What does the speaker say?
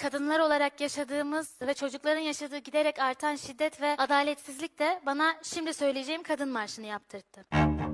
kadınlar olarak yaşadığımız ve çocukların yaşadığı giderek artan şiddet ve adaletsizlik de bana şimdi söyleyeceğim kadın marşını yaptırdı.